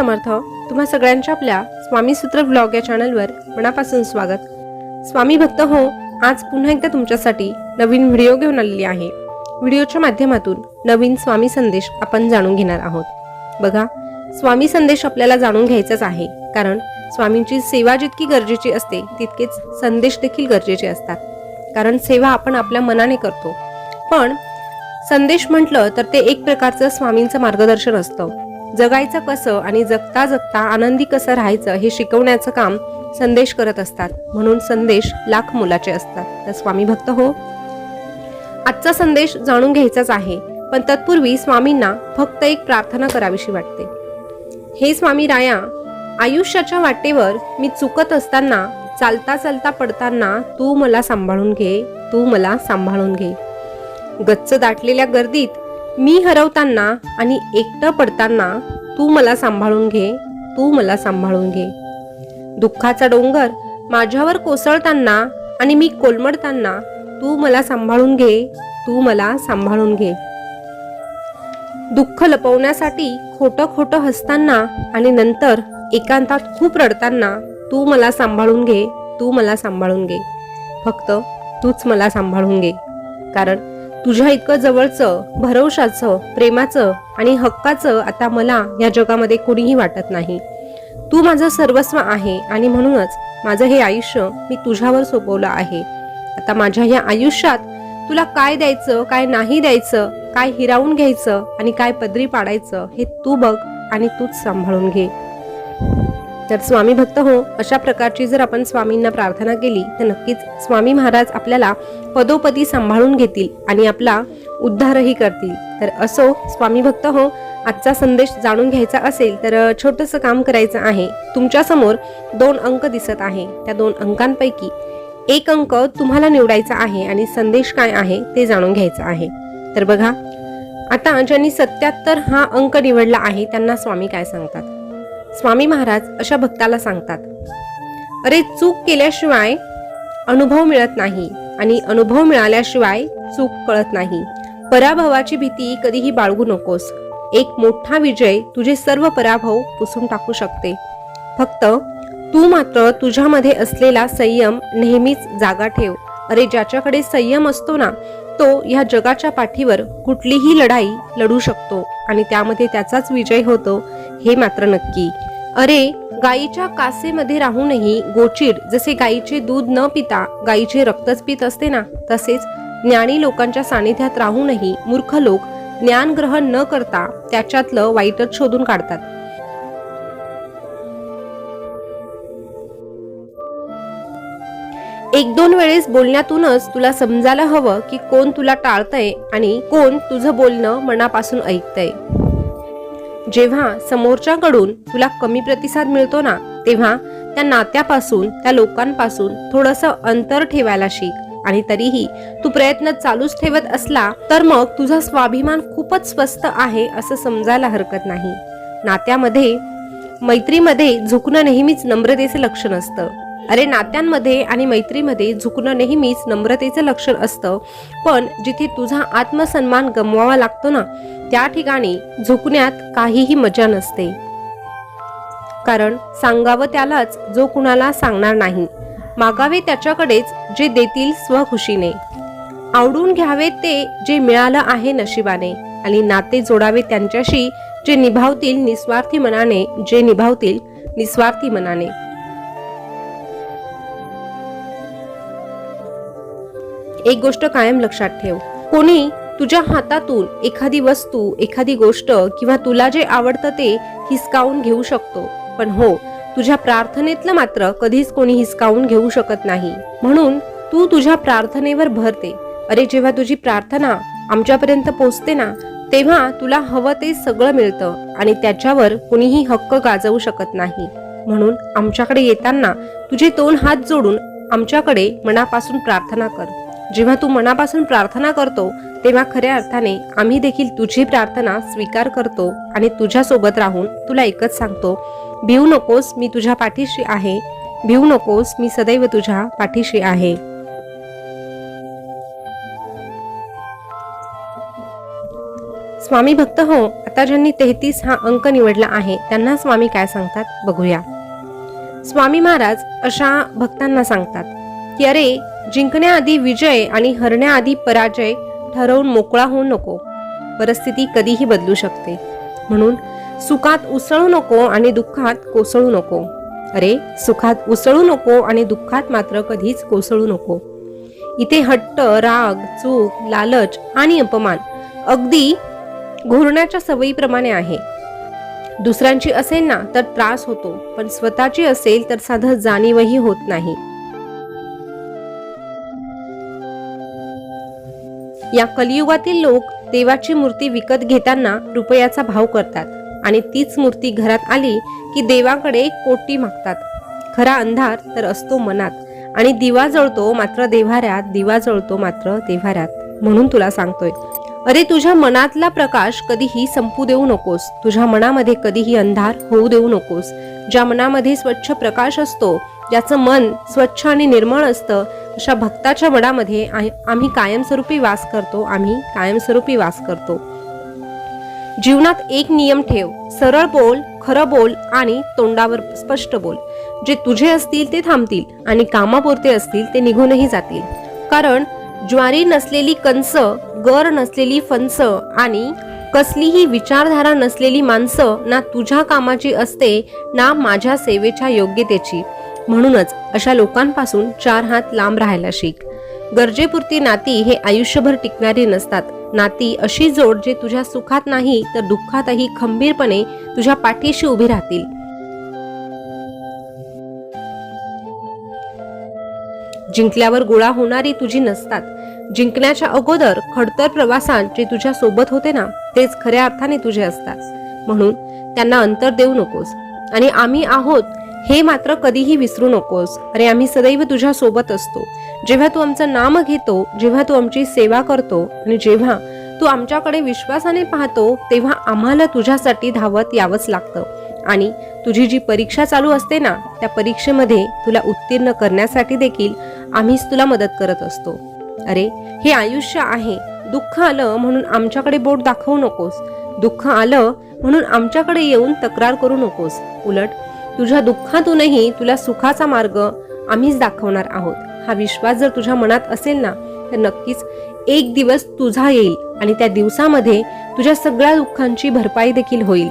समर्थ तुम्हा सगळ्यांच्या आपल्या स्वामी सूत्र ब्लॉग या चॅनलवर मनापासून स्वागत. स्वामी भक्त हो आज पुन्हा एकदा तुमच्यासाठी नवीन व्हिडिओ घेऊन आलेली आहे. व्हिडिओच्या माध्यमातून नवीन स्वामी संदेश आपण जाणून घेणार आहोत. बघा स्वामी संदेश आपल्याला जाणून घ्यायचाच आहे. कारण स्वामींची सेवा जितकी गरजेची असते तितकेच संदेश देखील गरजेचे असतात. कारण सेवा आपण आपल्या मनाने करतो. पण संदेश म्हटलं तर ते एक प्रकारचं स्वामींचं मार्गदर्शन असतं. जगायचं कसं आणि जगता जगता आनंदी कसं राहायचं हे शिकवण्याचं काम संदेश करत असतात. म्हणून संदेश लाख मुलाचे असतात. तर स्वामी भक्त हो. आजचा संदेश जाणून घ्यायचाच आहे. पण तत्पूर्वी स्वामींना फक्त एक प्रार्थना करावीशी वाटते. हे स्वामी राया आयुष्याच्या वाटेवर मी चुकत असताना चालता चालता पडताना तू मला सांभाळून घे तू मला सांभाळून घे. गच्च दाटलेल्या गर्दीत मी हरवताना आणि एकटं पडताना तू मला सांभाळून घे तू मला सांभाळून घे. दुःखाचा डोंगर माझ्यावर कोसळताना आणि मी कोलमडताना तू मला सांभाळून घे तू मला सांभाळून घे. दुःख लपवण्यासाठी खोटं खोटं हसताना आणि नंतर एकांतात खूप रडताना तू मला सांभाळून घे तू मला सांभाळून घे. फक्त तूच मला सांभाळून घे. कारण तुझ्या इतकं जवळचं भरवशाचं प्रेमाचं आणि हक्काचं आता मला या जगामध्ये कोणीही वाटत नाही. तू माझं सर्वस्व आहे आणि म्हणूनच माझं हे आयुष्य मी तुझ्यावर सोपवलं आहे. आता माझ्या या आयुष्यात तुला काय द्यायचं काय नाही द्यायचं काय हिरावून घ्यायचं आणि काय पदरी पाडायचं हे तू बघ आणि तूच सांभाळून घे. तर स्वामी भक्त हो अशा प्रकारची जर आपण स्वामींना प्रार्थना केली तर नक्कीच स्वामी महाराज आपल्याला पदोपदी सांभाळून घेतील आणि आपला उद्धारही करतील. तर असो स्वामी भक्त हो आजचा संदेश जाणून घ्यायचा असेल तर छोटंसं काम करायचं आहे. तुमच्यासमोर दोन अंक दिसत आहे. त्या दोन अंकांपैकी एक अंक तुम्हाला निवडायचा आहे आणि संदेश काय आहे ते जाणून घ्यायचं आहे. तर बघा आता ज्यांनी सत्याहत्तर हा अंक निवडला आहे त्यांना स्वामी काय सांगतात? स्वामी महाराज अशा भक्ताला सांगतात अरे चूक केल्याशिवाय अनुभव मिळत नाही आणि अनुभव मिळाल्याशिवाय चूक कळत नाही. पराभवाची भीती कधीही बाळगू नकोस. एक मोठा विजय तुझे सर्व पराभव पुसून टाकू शकते. फक्त तू मात्र तुझ्यामध्ये असलेला संयम नेहमीच जागा ठेव. अरे ज्याच्याकडे संयम असतो ना तो ह्या जगाच्या पाठीवर कुठलीही लढाई लढू शकतो आणि त्यामध्ये त्याचाच विजय होतो हे मात्र नक्की. अरे गायीच्या कासेमध्ये राहूनही गोचीड जसे गाईचे दूध न पिता गाईचे रक्तच पित असते ना तसेच ज्ञानी लोकांच्या सानिध्यात राहूनही मूर्ख लोक ज्ञान ग्रहण न करता त्याच्यातलं वाईटच शोधून काढतात. एक दोन वेळेस बोलण्यातूनच तुला समजायला हवं की कोण तुला टाळतंय आणि कोण तुझं बोलणं मनापासून ऐकतंय. जेव्हा समोरच्याकडून तुला कमी प्रतिसाद मिळतो ना तेव्हा त्या नात्यापासून त्या लोकांपासून थोडस अंतर ठेवायला शिक. आणि तरीही तू प्रयत्न चालूच ठेवत असला तर मग तुझा स्वाभिमान खूपच स्वस्त आहे असं समजायला हरकत नाही. नात्यामध्ये मैत्रीमध्ये झुकणं नेहमीच नम्रतेचं लक्षण असतं. अरे नात्यांमध्ये आणि मैत्रीमध्ये झुकणं नेहमीच नम्रतेचं लक्षण असतं. पण जिथे तुझा आत्मसन्मान गमवावा लागतो ना त्या ठिकाणी झुकण्यात काहीही मजा नसते. कारण सांगावं त्यालाच जो कुणाला सांगणार नाही. मागावे त्याच्याकडेच जे देतील स्वखुशीने. आवडून घ्यावे ते जे मिळालं आहे नशिबाने आणि नाते जोडावे त्यांच्याशी जे निभावतील निस्वार्थी मनाने जे निभावतील निस्वार्थी मनाने. एक गोष्ट कायम लक्षात ठेव. कोणी तुझ्या हातातून एखादी वस्तू एखादी गोष्ट किंवा तुला जे आवडतं ते हिसकावून घेऊ शकतो. पण हो तुझ्या प्रार्थनेतलं मात्र कधीच कोणी हिसकावून घेऊ शकत नाही. म्हणून तू तुझ्या प्रार्थनेवर भरते अरे जेव्हा तुझी प्रार्थना आमच्यापर्यंत पोचते ना तेव्हा तुला हवं ते सगळं मिळतं आणि त्याच्यावर कुणीही हक्क गाजवू शकत नाही. म्हणून आमच्याकडे येताना तुझे दोन हात जोडून आमच्याकडे मनापासून प्रार्थना कर. जेव्हा तू मनापासून प्रार्थना करतो तेव्हा खऱ्या अर्थाने आम्ही देखील तुझी प्रार्थना स्वीकार करतो आणि तुझ्यासोबत राहून तुला एकच सांगतो भिवू नकोस मी तुझ्या पाठीशी आहे भिवू नकोस मी सदैव तुझ्या पाठीशी आहे. स्वामी भक्त हो आता ज्यांनी तेहतीस हा अंक निवडला आहे त्यांना स्वामी काय सांगतात बघूया. स्वामी महाराज अशा भक्तांना सांगतात की अरे जिंकण्याआधी विजय आणि हरण्याआधी पराजय ठरवून मोकळा होऊ नको. परिस्थिती कधीही बदलू शकते. म्हणून सुखात उसळू नको आणि दुःखात कोसळू नको. अरे सुखात उसळू नको आणि दुःखात मात्र कधीच कोसळू नको. इथे हट्ट राग चूक लालच आणि अपमान अगदी घोरण्याच्या सवयीप्रमाणे आहे. दुसऱ्यांची असेल ना तर त्रास होतो. पण स्वतःची असेल तर साधं जाणीवही होत नाही. या कलियुगातील लोक देवाची मूर्ती विकत घेताना रुपयाचा भाव करतात आणि तीच मूर्ती घरात आली की देवाकडे कोटी मागतात. खरा अंधार तर असतो मनात आणि दिवा जळतो मात्र देव्हाऱ्यात दिवा जळतो मात्र देव्हाऱ्यात. म्हणून तुला सांगतोय अरे तुझ्या मनातला प्रकाश कधीही संपू देऊ नकोस. तुझ्या मनामध्ये कधीही अंधार होऊ देऊ नकोस. ज्या मनामध्ये स्वच्छ प्रकाश असतो ज्याचं मन स्वच्छ आणि निर्मळ असतं अशा भक्ताच्या वडामध्ये आम्ही कायमस्वरूपी वास करतो आम्ही कायमस्वरूपी वास करतो. जीवनात एक नियम ठेव सरळ बोल खरं बोल आणि तोंडावर स्पष्ट बोल. जे तुझे असतील ते थांबतील आणि कामापुरते असतील ते निघूनही जातील. कारण ज्वारी नसलेली कंस गर नसलेली फणस आणि कसलीही विचारधारा नसलेली माणसं ना तुझ्या कामाची असते ना माझ्या सेवेच्या योग्यतेची. म्हणूनच अशा लोकांपासून चार हात लांब राहायला शिक. गरजेपुरती नाती हे आयुष्यभर टिकणारी नसतात. नाती अशी जोड जे तुझ्या सुखात नाही तर दुःखातही खंबीरपणे तुझ्या पाठीशी उभी राहतील. जिंकल्यावर गोळा होणारी तुझी नसतात. जिंकण्याच्या अगोदर खडतर प्रवासात जे तुझ्या सोबत होते ना तेच खऱ्या अर्थाने तुझे असतात. म्हणून त्यांना अंतर देऊ नकोस. आणि आम्ही आहोत हे मात्र कधीही विसरू नकोस. अरे आम्ही सदैव तुझ्या सोबत असतो. जेव्हा तू आमचं नाम घेतो जेव्हा तू आमची सेवा करतो आणि जेव्हा तू आमच्याकडे विश्वासाने पाहतो तेव्हा आम्हाला तुझ्यासाठी धावत यावंच लागतं. आणि तुझी जी परीक्षा चालू असते ना त्या परीक्षेमध्ये तुला उत्तीर्ण करण्यासाठी देखील आम्हीच तुला मदत करत असतो. अरे हे आयुष्य आहे. दुःख आलं म्हणून आमच्याकडे बोट दाखवू नकोस. दुःख आलं म्हणून आमच्याकडे येऊन तक्रार करू नकोस. उलट तुझ्या दुःखातूनही तुला सुखाचा मार्ग आम्हीच दाखवणार आहोत. हा विश्वास जर तुझ्या मनात असेल ना तर नक्कीच एक दिवस तुझा येईल आणि त्या दिवसामध्ये तुझ्या सगळ्या दुःखांची भरपाई देखील होईल.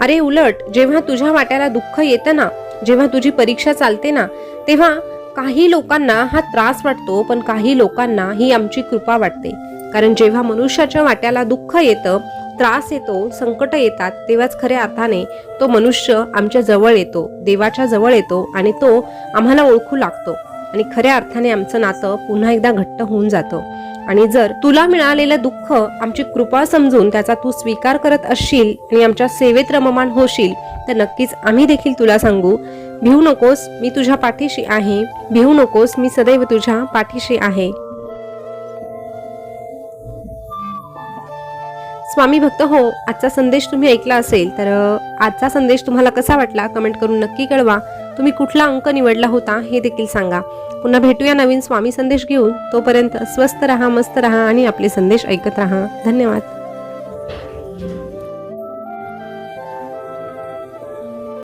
अरे उलट जेव्हा तुझ्या वाट्याला दुःख येतं ना जेव्हा तुझी परीक्षा चालते ना तेव्हा काही लोकांना हा त्रास वाटतो पण काही लोकांना ही आमची कृपा वाटते. कारण जेव्हा मनुष्याच्या वाट्याला दुःख येतं त्रास येतो संकट येतात तेव्हाच खऱ्या अर्थाने तो मनुष्य आमच्या जवळ येतो देवाच्या जवळ येतो आणि तो आम्हाला ओळखू लागतो. आणि खऱ्या अर्थाने आमचं नातं पुन्हा एकदा घट्ट होऊन जातं. आणि जर तुला मिळालेलं दुःख आमची कृपा समजून त्याचा तू स्वीकार करत असशील आणि आमच्या सेवेत रममान होशील तर नक्कीच आम्ही देखील तुला सांगू भिवू नकोस मी तुझ्या पाठीशी आहे भिवू नकोस मी सदैव तुझ्या पाठीशी आहे. स्वामी भक्त हो आजचा संदेश तुम्ही ऐकला असेल तर आजचा संदेश तुम्हाला कसा वाटला कमेंट करून नक्की कळवा. तुम्ही कुठला अंक निवडला होता हे देखील सांगा. पुन्हा भेटूया नवीन स्वामी संदेश घेऊन. तोपर्यंत स्वस्त रहा मस्त रहा आणि आपले संदेश ऐकत रहा. धन्यवाद.